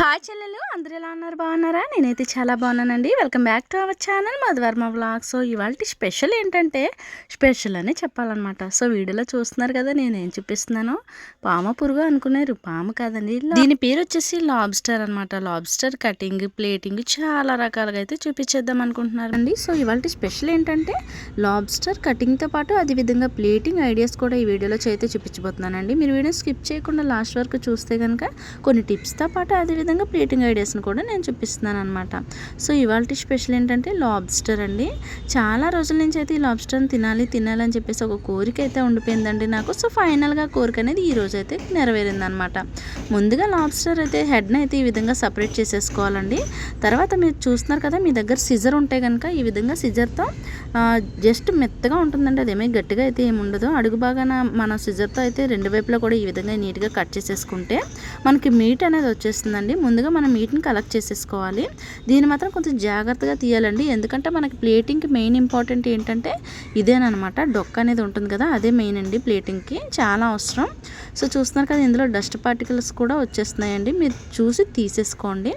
Hi చెల్లెలు అందరూ ఎలా ఉన్నారు? బాగున్నారా? నేనైతే చాలా బాగున్నానండి. Welcome back to our channel Madhuvarma vlog so ఇవాళ స్పెషల్ ఏంటంటే స్పెషల్ అని చెప్పాలన్నమాట. సో వీడియోలో చూస్తున్నారు కదా నేను ఏం చూపిస్తున్నాను? పామ పురుగు అనుకున్నారు పాము కాదండి. దీని పేరు వచ్చేసి లాబ్స్టర్ అనమాట లాబ్స్టర్ కటింగ్ ప్లేటింగ్ చాలా రకాలుగా అయితే చూపించేద్దాం అనుకుంటున్నారండి. సో ఇవాళ స్పెషల్ ఏంటంటే లాబ్స్టర్ కటింగ్తో పాటు అదే విధంగా ప్లేటింగ్ ఐడియాస్ కూడా ఈ వీడియోలో అయితే చూపించబోతున్నానండి. మీరు వీడియో స్కిప్ చేయకుండా లాస్ట్ వరకు చూస్తే కనుక కొన్ని టిప్స్తో పాటు అదేవిధంగా ప్లేటింగ్ ఐడియాస్ని కూడా నేను చూపిస్తున్నాను అనమాట సో ఇవాళ స్పెషల్ ఏంటంటే లాబ్స్టర్ అండి. చాలా రోజుల నుంచి అయితే ఈ లాబ్స్టర్ని తినాలి తినాలి అని చెప్పేసి ఒక కోరిక అయితే ఉండిపోయిందండి నాకు. సో ఫైనల్గా కోరిక అనేది ఈ రోజు అయితే నెరవేరింది అనమాట ముందుగా లాబ్స్టర్ అయితే హెడ్ని అయితే ఈ విధంగా సపరేట్ చేసేసుకోవాలండి. తర్వాత మీరు చూస్తున్నారు కదా మీ దగ్గర సిజర్ ఉంటే కనుక ఈ విధంగా సిజర్తో జస్ట్ మెత్తగా ఉంటుందండి. అదేమీ గట్టిగా అయితే ఏముండదు అడుగు బాగాన మన సిజర్తో అయితే రెండు వైపులా కూడా ఈ విధంగా నీట్గా కట్ చేసేసుకుంటే మనకి మీట్ అనేది వచ్చేస్తుందండి. ముందుగా మనం మీట్ని కలెక్ట్ చేసేసుకోవాలి. దీన్ని మాత్రం కొంచెం జాగ్రత్తగా తీయాలండి. ఎందుకంటే మనకి ప్లేటింగ్కి మెయిన్ ఇంపార్టెంట్ ఏంటంటే ఇదేనమాట డొక్క అనేది ఉంటుంది కదా అదే మెయిన్ అండి ప్లేటింగ్కి చాలా అవసరం. సో చూస్తున్నారు కదా ఇందులో డస్ట్ పార్టికల్స్ కూడా వచ్చేస్తున్నాయండి. మీరు చూసి తీసేసుకోండి.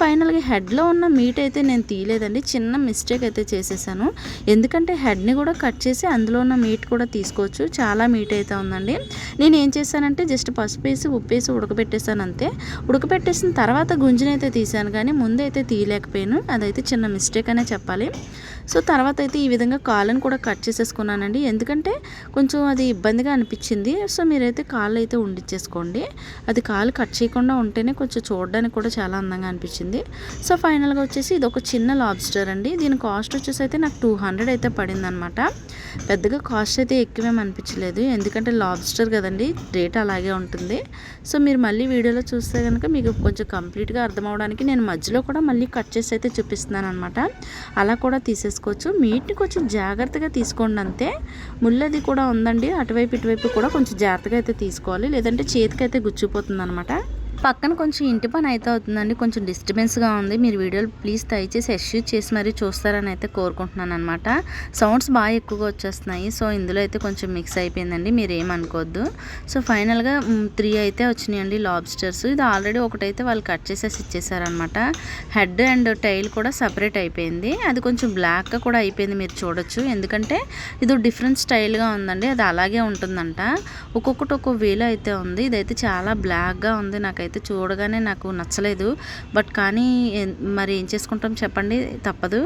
ఫైనల్గా హెడ్లో ఉన్న మీట్ అయితే నేను తీయలేదండి. చిన్న మిస్టేక్ అయితే చేసేసాను. ఎందుకంటే హెడ్ని కూడా కట్ చేసి అందులో ఉన్న మీట్ కూడా తీసుకోవచ్చు. చాలా మీట్ అయితే ఉందండి. నేను ఏం చేశానంటే జస్ట్ పసుపు వేసి ఉప్పు వేసి ఉడకబెట్టేసాను అంతే. ఉడకబెట్టేసిన తర్వాత గుంజునైతే తీసాను కానీ ముందైతే తీయలేకపోయాను. అదైతే చిన్న మిస్టేక్ అనే చెప్పాలి. సో తర్వాత అయితే ఈ విధంగా కాళ్ళని కూడా కట్ చేసేసుకున్నానండి. ఎందుకంటే కొంచెం అది ఇబ్బందిగా అనిపించింది. సో మీరైతే కాళ్ళు అయితే ఉండిచ్చేసుకోండి. అది కాలు కట్ చేయకుండా ఉంటేనే కొంచెం చూడడానికి కూడా చాలా అందంగా అనిపించింది. సో ఫైనల్గా వచ్చేసి ఇది ఒక చిన్న లాబ్స్టర్ అండి. దీని కాస్ట్ వచ్చేసి అయితే నాకు టూ హండ్రెడ్ అయితే పడిందనమాట పెద్దగా కాస్ట్ అయితే ఎక్కువేం అనిపించలేదు. ఎందుకంటే లాబ్స్టర్ కదండి రేట్ అలాగే ఉంటుంది. సో మీరు మళ్ళీ వీడియోలో చూస్తే కనుక మీకు కొంచెం కంప్లీట్గా అర్థం అవడానికి నేను మధ్యలో కూడా మళ్ళీ కట్ చేసి అయితే చూపిస్తున్నాను అనమాట అలా కూడా తీసుకోవచ్చు. మీట్ని కొంచెం జాగ్రత్తగా తీసుకోండి అంతే. ముళ్ళది కూడా ఉందండి. అటువైపు ఇటువైపు కూడా కొంచెం జాగ్రత్తగా అయితే తీసుకోవాలి. లేదంటే చేతికి అయితే గుచ్చిపోతుంది అనమాట పక్కన కొంచెం ఇంటి పని అయితే అవుతుందండి కొంచెం డిస్టర్బెన్స్గా ఉంది. మీరు వీడియోలు ప్లీజ్ దయచేసి ఎష్యూజ్ చేసి మరీ చూస్తారని అయితే కోరుకుంటున్నాను అనమాట సౌండ్స్ బాగా ఎక్కువగా వచ్చేస్తున్నాయి. సో ఇందులో అయితే కొంచెం మిక్స్ అయిపోయిందండి. మీరు ఏమనుకోవద్దు సో ఫైనల్గా త్రీ అయితే వచ్చినాయండి లాబ్స్టర్స్. ఇది ఆల్రెడీ ఒకటైతే వాళ్ళు కట్ చేసేసి ఇచ్చేసారనమాట హెడ్ అండ్ టైల్ కూడా సపరేట్ అయిపోయింది. అది కొంచెం బ్లాక్గా కూడా అయిపోయింది మీరు చూడొచ్చు. ఎందుకంటే ఇది డిఫరెంట్ స్టైల్గా ఉందండి. అది అలాగే ఉంటుందంట. ఒక్కొక్కటి ఒక్కొక్క వేలో అయితే ఉంది. ఇదైతే చాలా బ్లాక్గా ఉంది నాకైతే. అయితే చూడగానే నాకు నచ్చలేదు. బట్ కానీ మరి ఏం చేసుకుంటాం చెప్పండి? తప్పదు.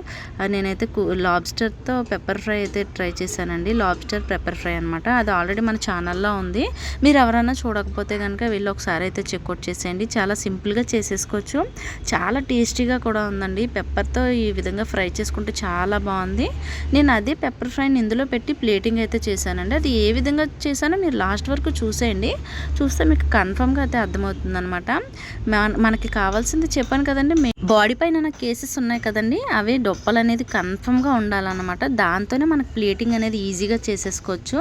నేనైతే లాబ్స్టర్తో పెప్పర్ ఫ్రై అయితే ట్రై చేశానండి. లాబ్స్టర్ పెప్పర్ ఫ్రై అనమాట అది ఆల్రెడీ మన ఛానల్లో ఉంది. మీరు ఎవరైనా చూడకపోతే కనుక వీళ్ళు ఒకసారి అయితే చెక్అవుట్ చేసేయండి. చాలా సింపుల్గా చేసేసుకోవచ్చు. చాలా టేస్టీగా కూడా ఉందండి. పెప్పర్తో ఈ విధంగా ఫ్రై చేసుకుంటే చాలా బాగుంది. నేను అదే పెప్పర్ ఫ్రైని ఇందులో పెట్టి ప్లేటింగ్ అయితే చేశానండి. అది ఏ విధంగా చేశానో మీరు లాస్ట్ వరకు చూసేయండి. చూస్తే మీకు కన్ఫర్మ్గా అయితే అర్థమవుతుంది అనమాట మనకి కావాల్సింది చెప్పాను కదండి బాడీ పైన నాకు కేసెస్ ఉన్నాయి కదండి అవి డొప్పలు అనేది కన్ఫర్మ్గా ఉండాలన్నమాట. దాంతోనే మనకు ప్లేటింగ్ అనేది ఈజీగా చేసేసుకోవచ్చు.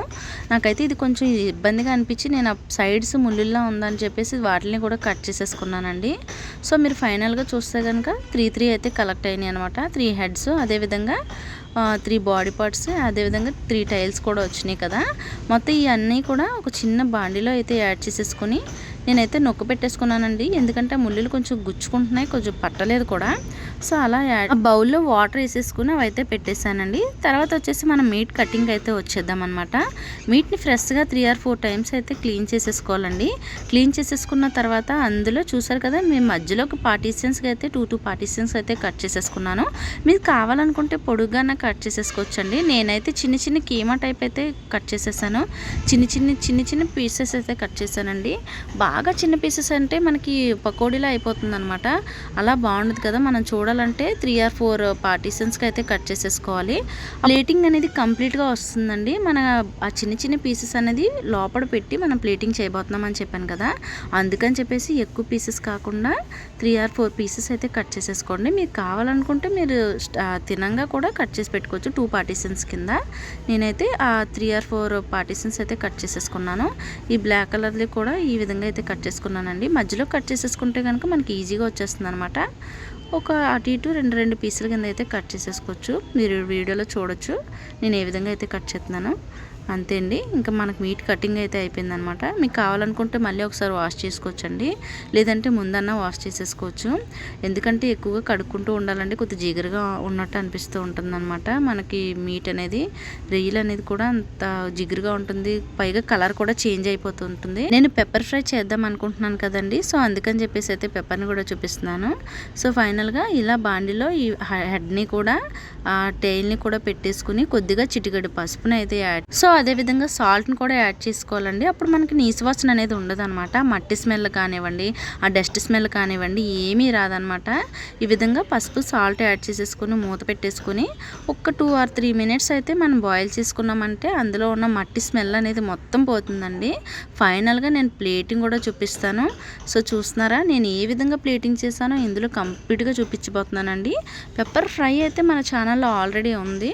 నాకైతే ఇది కొంచెం ఇబ్బందిగా అనిపించి నేను సైడ్స్ ముళ్ళుల్లా ఉందని చెప్పేసి వాటిని కూడా కట్ చేసేసుకున్నానండి. సో మీరు ఫైనల్గా చూస్తే కనుక త్రీ త్రీ అయితే కలెక్ట్ అయినాయి అనమాట త్రీ హెడ్స్ అదేవిధంగా త్రీ బాడీ పార్ట్స్ అదేవిధంగా త్రీ టైల్స్ కూడా వచ్చినాయి కదా. మొత్తం ఇవన్నీ కూడా ఒక చిన్న బాండీలో అయితే యాడ్ చేసేసుకొని నేనైతే నొక్కు పెట్టేసుకున్నానండి. ఎందుకంటే ముళ్ళులు కొంచెం గుచ్చుకుంటున్నాయి కొంచెం పట్టలేదు కూడా. సో అలా ఆ బౌల్లో వాటర్ వేసేసుకుని అవి అయితే పెట్టేశానండి. తర్వాత వచ్చేసి మనం మీట్ కటింగ్ అయితే వచ్చేద్దాం అనమాట మీట్ని ఫ్రెష్గా త్రీ ఆర్ ఫోర్ టైమ్స్ అయితే క్లీన్ చేసేసుకోవాలండి. క్లీన్ చేసేసుకున్న తర్వాత అందులో చూసారు కదా మేము మధ్యలో ఒక పార్టీషన్స్కి అయితే టూ టూ పార్టీషన్స్ అయితే కట్ చేసేసుకున్నాను. మీకు కావాలనుకుంటే పొడుగ్గా కట్ చేసేసుకోవచ్చండి. నేనైతే చిన్న చిన్న కీమా టైప్ అయితే కట్ చేసేసాను. చిన్న చిన్న చిన్న చిన్న పీసెస్ అయితే కట్ చేశానండి. బాగా బాగా చిన్న పీసెస్ అంటే మనకి పకోడీలా అయిపోతుంది అనమాట అలా బాగుండదు కదా మనం చూడాలంటే త్రీ ఆర్ ఫోర్ పార్టీషన్స్కి అయితే కట్ చేసేసుకోవాలి. ప్లేటింగ్ అనేది కంప్లీట్గా వస్తుందండి. మన ఆ చిన్న చిన్న పీసెస్ అనేది లోపల పెట్టి మనం ప్లేటింగ్ చేయబోతున్నాం అని చెప్పాను కదా. అందుకని చెప్పేసి ఎక్కువ పీసెస్ కాకుండా త్రీ ఆర్ ఫోర్ పీసెస్ అయితే కట్ చేసేసుకోండి. మీకు కావాలనుకుంటే మీరు తినంగా కూడా కట్ చేసి పెట్టుకోవచ్చు టూ పార్టీషన్స్ కింద. నేనైతే ఆ త్రీ ఆర్ ఫోర్ పార్టీషన్స్ అయితే కట్ చేసేసుకున్నాను. ఈ బ్లాక్ కలర్ది కూడా ఈ విధంగా అయితే కట్ చేసుకున్నానండి. మధ్యలో కట్ చేసేసుకుంటే కనుక మనకి ఈజీగా వచ్చేస్తుంది అనమాట ఒక అటు ఇటు రెండు రెండు పీసుల కింద అయితే కట్ చేసేసుకోవచ్చు. మీరు వీడియోలో చూడొచ్చు. నేను ఏ విధంగా అయితే కట్ చేస్తున్నాను. అంతే అండి. ఇంకా మనకు మీట్ కటింగ్ అయితే అయిపోయింది అనమాట మీకు కావాలనుకుంటే మళ్ళీ ఒకసారి వాష్ చేసుకోవచ్చండి. లేదంటే ముందన్న వాష్ చేసేసుకోవచ్చు. ఎందుకంటే ఎక్కువగా కడుక్కుంటూ ఉండాలండి. కొద్ది జిగురుగా ఉన్నట్టు అనిపిస్తూ ఉంటుంది అనమాట మనకి మీట్ అనేది రొయ్యలు అనేది కూడా అంత జిగురుగా ఉంటుంది. పైగా కలర్ కూడా చేంజ్ అయిపోతూ ఉంటుంది. నేను పెప్పర్ ఫ్రై చేద్దాం అనుకుంటున్నాను కదండి. సో అందుకని చెప్పేసి అయితే పెప్పర్ని కూడా చూపిస్తున్నాను. సో ఫైనల్గా ఇలా బాండిలో ఈ హెడ్ని కూడా టైల్ని కూడా పెట్టేసుకుని కొద్దిగా చిటికడి పసుపుని అయితే యాడ్. సో అదేవిధంగా సాల్ట్ని కూడా యాడ్ చేసుకోవాలండి. అప్పుడు మనకి నీసు వాసన అనేది ఉండదు అనమాట మట్టి స్మెల్ కానివ్వండి ఆ డస్ట్ స్మెల్ కానివ్వండి ఏమీ రాదనమాట ఈ విధంగా పసుపు సాల్ట్ యాడ్ చేసేసుకుని మూత పెట్టేసుకుని ఒక టూ ఆర్ త్రీ మినిట్స్ అయితే మనం బాయిల్ చేసుకున్నామంటే అందులో ఉన్న మట్టి స్మెల్ అనేది మొత్తం పోతుందండి. ఫైనల్గా నేను ప్లేటింగ్ కూడా చూపిస్తాను. సో చూస్తున్నారా? నేను ఏ విధంగా ప్లేటింగ్ చేశానో ఇందులో కంప్లీట్గా చూపించబోతున్నానండి. పెప్పర్ ఫ్రై అయితే మన ఛానల్లో ఆల్రెడీ ఉంది.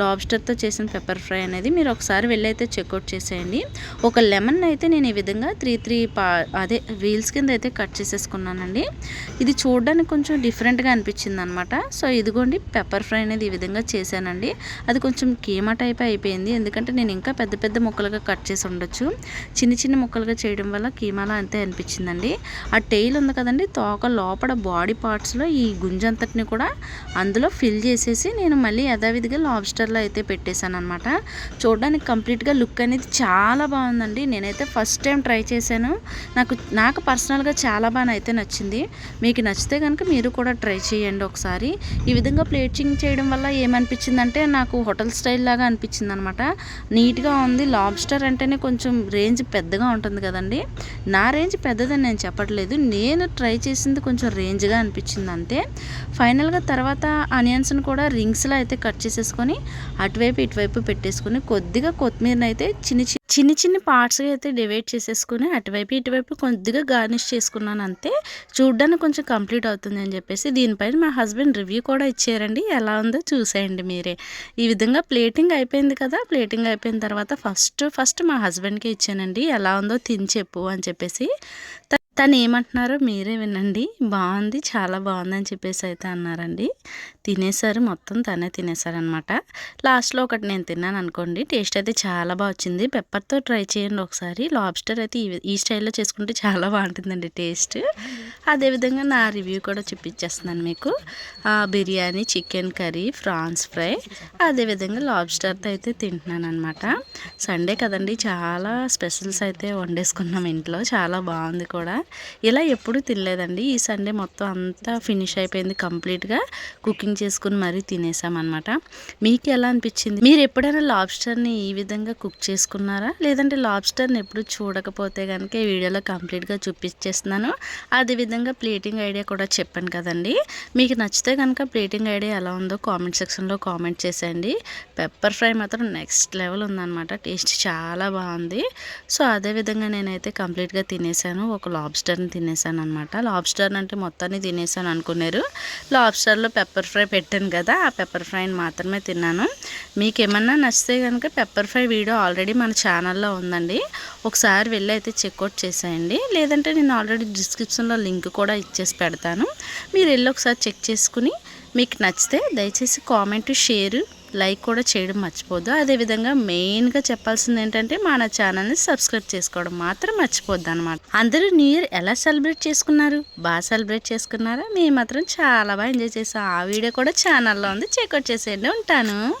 లాబ్స్టర్తో చేసిన పెప్పర్ ఫ్రై అనేది మీరు ఒకసారి వెళ్ళి అయితే చెక్అవుట్ చేసేయండి. ఒక లెమన్ అయితే నేను ఈ విధంగా త్రీ త్రీ పా అదే వీల్స్ కింద అయితే కట్ చేసేసుకున్నానండి. ఇది చూడడానికి కొంచెం డిఫరెంట్గా అనిపించింది అనమాట సో ఇదిగోండి పెప్పర్ ఫ్రై అనేది ఈ విధంగా చేశానండి. అది కొంచెం కీమా టైప్ అయిపోయింది. ఎందుకంటే నేను ఇంకా పెద్ద పెద్ద ముక్కలుగా కట్ చేసి ఉండొచ్చు. చిన్న చిన్న ముక్కలుగా చేయడం వల్ల కీమాలా అంతే అనిపించిందండి. ఆ టెయిల్ ఉంది కదండి తోక లోపల బాడీ పార్ట్స్లో ఈ గుంజంతటిని కూడా అందులో ఫిల్ చేసేసి నేను మళ్ళీ యథావిధిగా లాబ్స్టర్ పోస్టర్లో అయితే పెట్టేశాను అనమాట చూడడానికి కంప్లీట్గా లుక్ అనేది చాలా బాగుందండి. నేనైతే ఫస్ట్ టైం ట్రై చేశాను. నాకు నాకు పర్సనల్గా చాలా బాగా అయితే నచ్చింది. మీకు నచ్చితే కనుక మీరు కూడా ట్రై చేయండి ఒకసారి. ఈ విధంగా ప్లేటింగ్ చేయడం వల్ల ఏమనిపించిందంటే నాకు హోటల్ స్టైల్ లాగా అనిపించింది అనమాట నీట్గా ఉంది. లాబ్స్టర్ అంటేనే కొంచెం రేంజ్ పెద్దగా ఉంటుంది కదండి. నా రేంజ్ పెద్దదని నేను చెప్పట్లేదు. నేను ట్రై చేసింది కొంచెం రేంజ్గా అనిపించింది అంతే ఫైనల్గా తర్వాత ఆనియన్స్ని కూడా రింగ్స్లో అయితే కట్ చేసేసుకొని అటువైపు ఇటువైపు పెట్టేసుకుని కొద్దిగా కొత్తిమీరని అయితే చిన్న చిన్న చిన్న చిన్న పార్ట్స్గా అయితే డివైడ్ చేసేసుకుని అటువైపు ఇటువైపు కొద్దిగా గార్నిష్ చేసుకున్నాను అంతే. చూడ్డానికి కొంచెం కంప్లీట్ అవుతుంది అని చెప్పేసి దీనిపైన మా హస్బెండ్ రివ్యూ కూడా ఇచ్చారండి. ఎలా ఉందో చూసేయండి మీరే. ఈ విధంగా ప్లేటింగ్ అయిపోయింది కదా ప్లేటింగ్ అయిపోయిన తర్వాత ఫస్ట్ ఫస్ట్ మా హస్బెండ్కి ఇచ్చానండి. ఎలా ఉందో తిని చెప్పు అని చెప్పేసి. తను ఏమంటున్నారో మీరే వినండి. బాగుంది చాలా బాగుంది అని చెప్పేసి అయితే అన్నారండి. తినేసారు మొత్తం తనే తినేసారనమాట లాస్ట్లో ఒకటి నేను తిన్నాను అనుకోండి టేస్ట్ అయితే చాలా బాగా వచ్చింది. పెప్పర్తో ట్రై చేయండి ఒకసారి. లాబ్స్టర్ అయితే ఈ స్టైల్లో చేసుకుంటే చాలా బాగుంటుందండి టేస్ట్. అదేవిధంగా నా రివ్యూ కూడా చూపించేస్తున్నాను మీకు. Biryani chicken curry prawns fry. అదేవిధంగా లాబ్స్టర్తో అయితే తింటున్నాను అనమాట సండే కదండి చాలా స్పెషల్స్ అయితే వండేసుకున్నాం ఇంట్లో. చాలా బాగుంది కూడా. ఇలా ఎప్పుడూ తినలేదండి. ఈ సండే మొత్తం అంతా ఫినిష్ అయిపోయింది కంప్లీట్గా కుకింగ్ చేసుకుని మరీ తినేసామన్నమాట. మీకు ఎలా అనిపించింది? మీరు ఎప్పుడైనా లాబ్స్టర్ని ఈ విధంగా కుక్ చేసుకున్నారా? లేదంటే లాబ్స్టర్ని ఎప్పుడు చూడకపోతే కనుక ఈ వీడియోలో కంప్లీట్గా చూపించేస్తున్నాను. అదేవిధంగా ప్లేటింగ్ ఐడియా కూడా చెప్పాను కదండి. మీకు నచ్చితే కనుక ప్లేటింగ్ ఐడియా ఎలా ఉందో కామెంట్ సెక్షన్లో కామెంట్ చేసేయండి. పెప్పర్ ఫ్రై మాత్రం నెక్స్ట్ లెవెల్ ఉందన్నమాట. టేస్ట్ చాలా బాగుంది. సో అదేవిధంగా నేనైతే కంప్లీట్గా తినేసాను. ఒక లాబ్స్టర్ని తినేసాను అనమాట లాబ్స్టర్ అంటే మొత్తాన్ని తినేసాను అనుకున్నారు. లాబ్స్టర్లో పెప్పర్ ఫ్రై పెట్టాను కదా ఆ పెప్పర్ ఫ్రైని మాత్రమే తిన్నాను. మీకు ఏమన్నా నచ్చితే కనుక పెప్పర్ ఫ్రై వీడియో ఆల్రెడీ మన ఛానల్లో ఉందండి. ఒకసారి వెళ్ళి అయితే చెక్అవుట్ చేసేయండి. లేదంటే నేను ఆల్రెడీ డిస్క్రిప్షన్లో లింక్ కూడా ఇచ్చేసి పెడతాను. మీరు వెళ్ళి ఒకసారి చెక్ చేసుకుని మీకు నచ్చితే దయచేసి కామెంట్ షేర్ లైక్ కూడా చేయడం మర్చిపోద్దు. అదేవిధంగా మెయిన్గా చెప్పాల్సింది ఏంటంటే మన ఛానల్ని సబ్స్క్రైబ్ చేసుకోవడం మాత్రం మర్చిపోద్దు అనమాట అందరూ న్యూ ఇయర్ ఎలా సెలబ్రేట్ చేసుకున్నారు? బాగా సెలబ్రేట్ చేసుకున్నారా? మేము మాత్రం చాలా బాగా ఎంజాయ్ చేసాం ఆ వీడియో కూడా ఛానల్లో ఉంది. చెక్అవుట్ చేసేయండి. ఉంటాను.